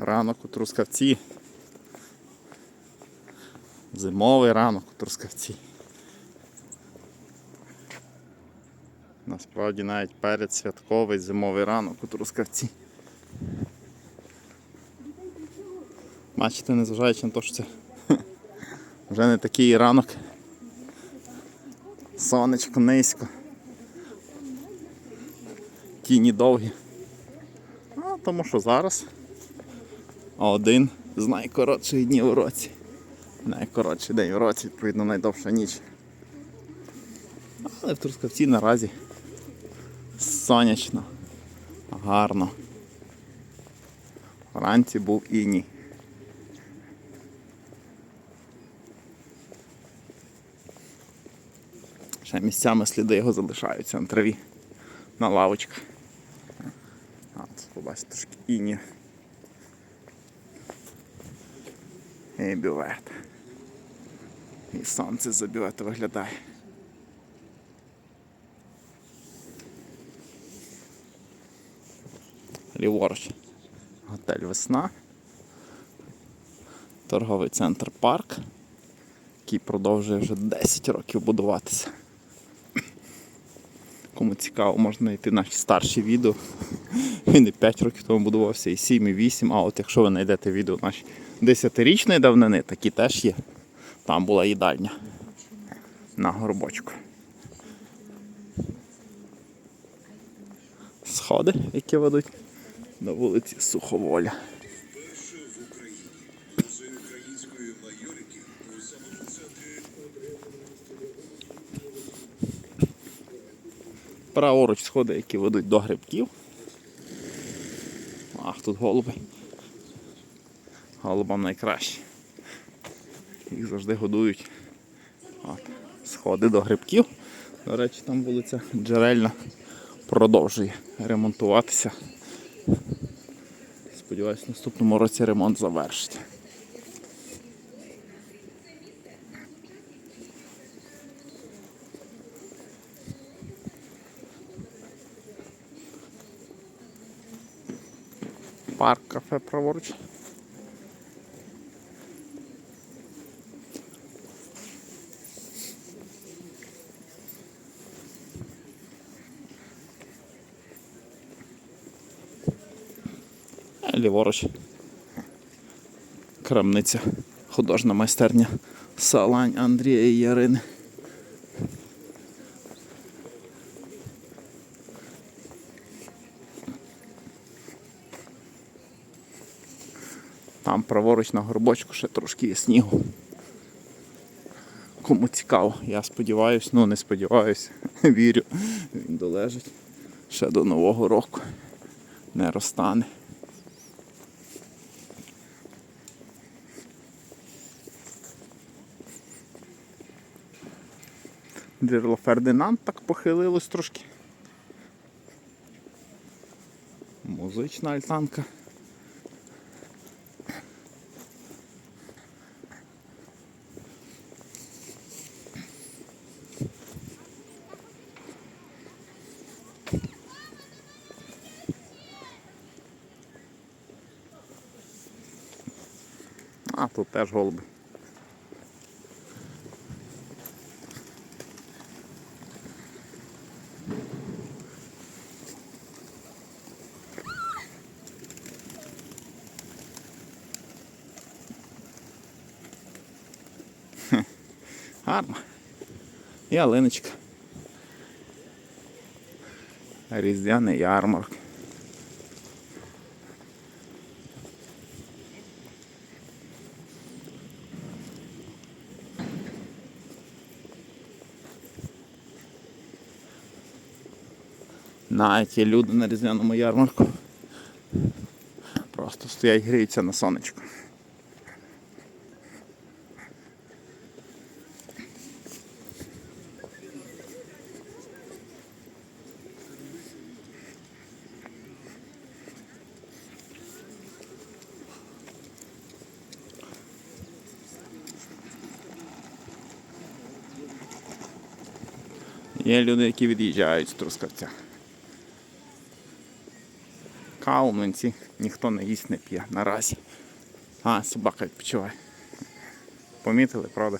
Ранок у Трускавці. Зимовий ранок у Трускавці. Насправді навіть передсвятковий зимовий ранок у Трускавці. Бачите, незважаючи на те, що це вже не такий ранок. Сонечко низько. Тіні довгі. Ну, тому що зараз один з найкоротших днів у році. Найкоротший день у році, відповідно, найдовша ніч. Але в Трускавці наразі сонячно, гарно. Вранці був іній. Ще місцями сліди його залишаються на траві, на лавочках. От, побачите, трошки іні. І бювет. І сонце за бювету виглядає. Ліворуч. Готель Весна. Торговий центр парк, який продовжує вже 10 років будуватися. Кому цікаво, можна знайти наші старші відео. Він і 5 років тому будувався, і 7, і 8. А от якщо ви знайдете відео наші 10-річної давнини, такі теж є. Там була їдальня на горбочку. Сходи, які ведуть до вулиці Суховоля. Праворуч сходи, які ведуть до грибків. Ах, тут голуби. Голубам найкраще. Їх завжди годують. От. Сходи до грибків. До речі, там вулиця Джерельна продовжує ремонтуватися. Сподіваюсь, в наступному році ремонт завершить. Парк кафе праворуч. Ліворуч. Крамниця. Художня майстерня Салань Андрія і Ярини. Там праворуч на горбочку ще трошки є снігу. Кому цікаво, я сподіваюся, ну не сподіваюся, вірю, він долежить ще до Нового року. Не розтане. Джерело Фердинанд так похилилось трошки. Музична альтанка. А, тут теж голуби. Гарно. Ялиночка. Різдвяний ярмарк. Навіть є люди на різдвяному ярмарку. Просто стоять гріються на сонечку. Є люди, які від'їжджають з Трускавця. Каву, млинці ніхто не їсть, не п'є наразі. А, собака відпочиває. Помітили, правда?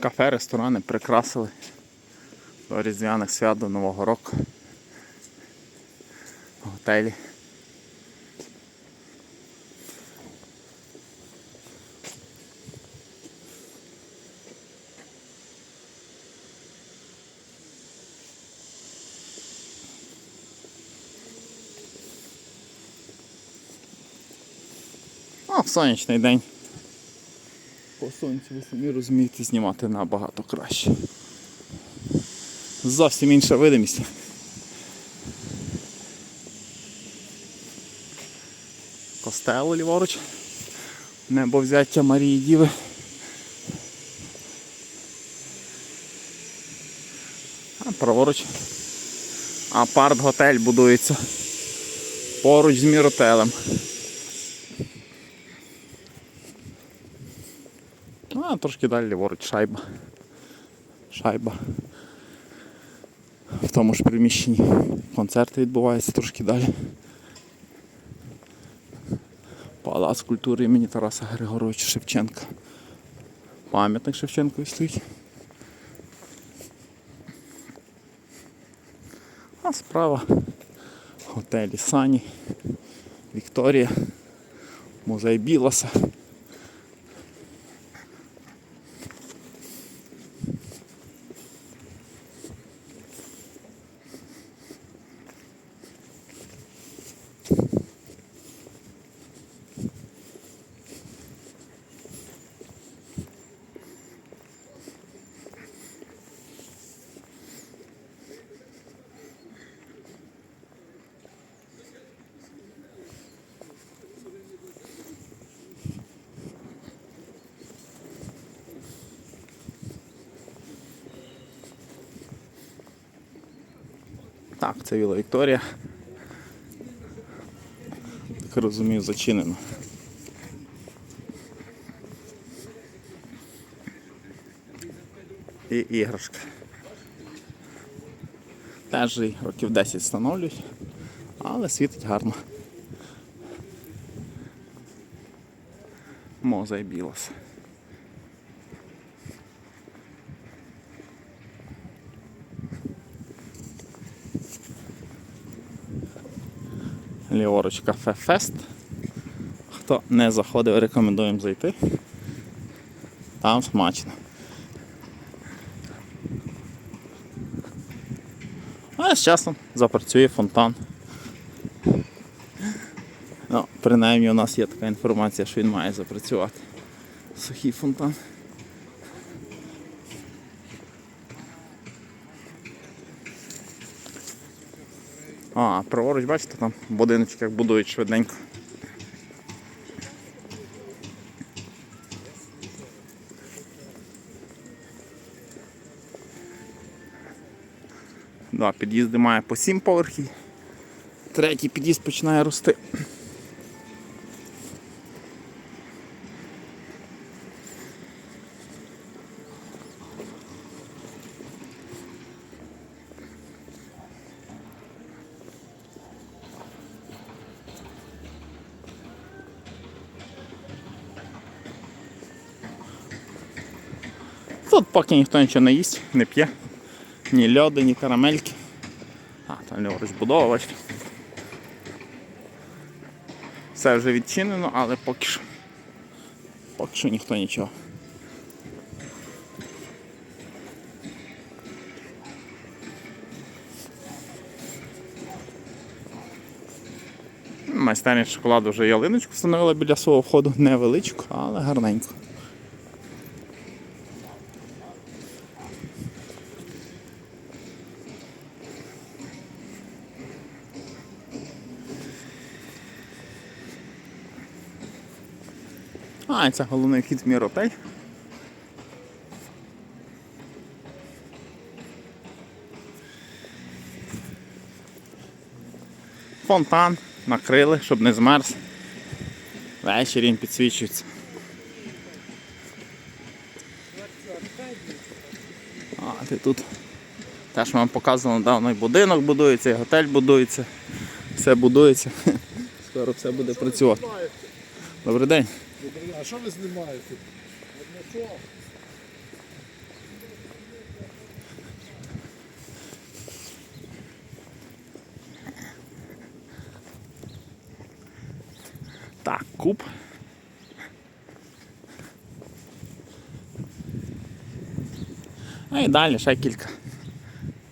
Кафе, ресторани прикрасили до Різдвяних свят до Нового року. Готелі. А сонячний день. По сонцю ви самі розумієте знімати набагато краще. Зовсім інша видимість. Костел ліворуч. Небо взяття Марії Діви. А праворуч. Апарт-готель будується поруч з міротелем. А, трошки далі ліворуч шайба. Шайба. В тому ж приміщенні концерти відбуваються трошки далі. Палац культури імені Тараса Григоровича Шевченка. Пам'ятник Шевченкові стоїть. А справа готелі Сані, Вікторія, музей Білоса. Так, це Віла Вікторія. Так розумію, зачинено. І іграшка. Теж років 10 встановлюють, але світить гарно. Мозай Білос. Ліворуч кафе Фест. Хто не заходив, рекомендуємо зайти. Там смачно. А з часом запрацює фонтан. Ну, принаймні у нас є така інформація, що він має запрацювати. Сухий фонтан. А, праворуч, бачите, там в будиночках будують швиденько. Да, під'їзди має по 7 поверхів. Третій під'їзд починає рости. Тут поки ніхто нічого не їсть, не п'є. Ні льоди, ні карамельки. А, там ліворуч будова, бачите. Все вже відчинено, але поки що. Поки що ніхто нічого. Майстерня шоколаду вже ялиночку встановила біля свого входу. Невеличку, але гарненьку. А, це головний вхід в міротель. Фонтан накрили, щоб не змерз. Ввечері він підсвічується. А, ти тут теж вам показував недавно і будинок будується, і готель будується. Все будується. Скоро все буде працювати. Добрий день. А що ви знімаєте? Так, куб. А і далі ще кілька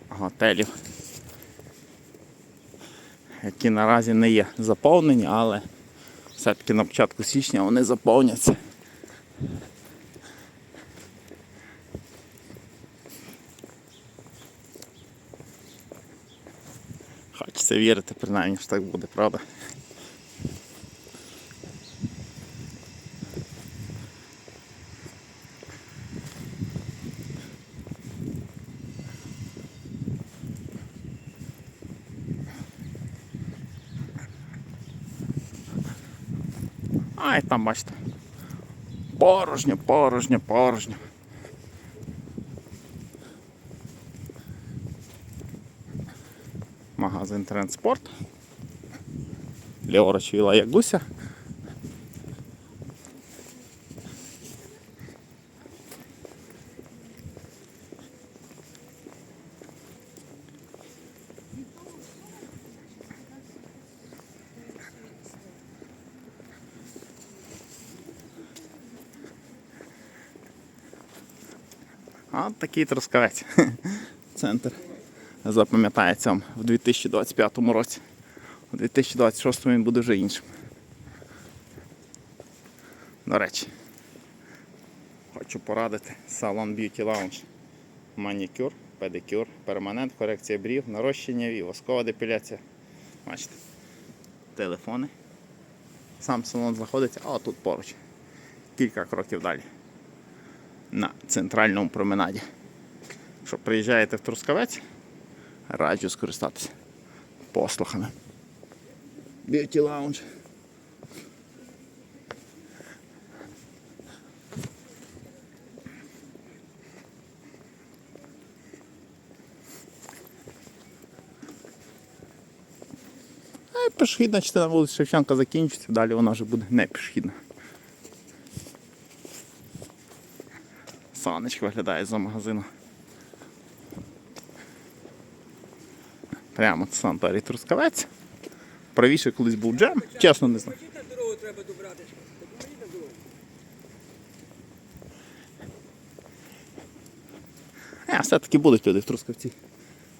готелів, які наразі не є заповнені, але все-таки на початку січня вони заповняться. Хочеться вірити, принаймні, що так буде, правда? Там бачите. Порожньо, порожньо, порожньо. Магазин Трендспорт. Ліворуч віла Ягуся. А такий трускавець. Центр. Запам'ятається в 2025 році. У 2026 він буде вже іншим. До речі, хочу порадити салон Beauty Lounge. Манікюр, педикюр, перманент, корекція брів, нарощення вій, воскова депіляція. Бачите, телефони. Сам салон знаходиться, а тут поруч. Кілька кроків далі на центральному променаді. Якщо приїжджаєте в Трускавець, раджу скористатися послугами. Beauty Lounge. А і пішохідна частина вулиці Шевченка закінчиться, далі вона вже буде не пішохідна. Санечка виглядає за магазину. Прямо це санаторій Трускавець. Правіше колись був джем, чесно не знаю. Дорогу треба добрати. Дорогу. А, все-таки будуть люди в Трускавці.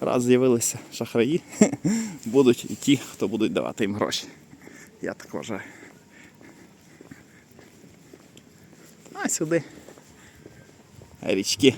Раз з'явилися шахраї, будуть і ті, хто будуть давати їм гроші. Я так вважаю. А сюди. Річки.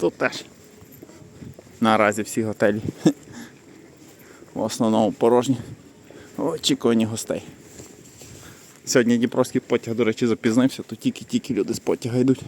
Тут теж наразі всі готелі основному порожні в очікуванні гостей. Сьогодні Дніпровський потяг, до речі, запізнився, то тільки-тільки люди з потяга йдуть.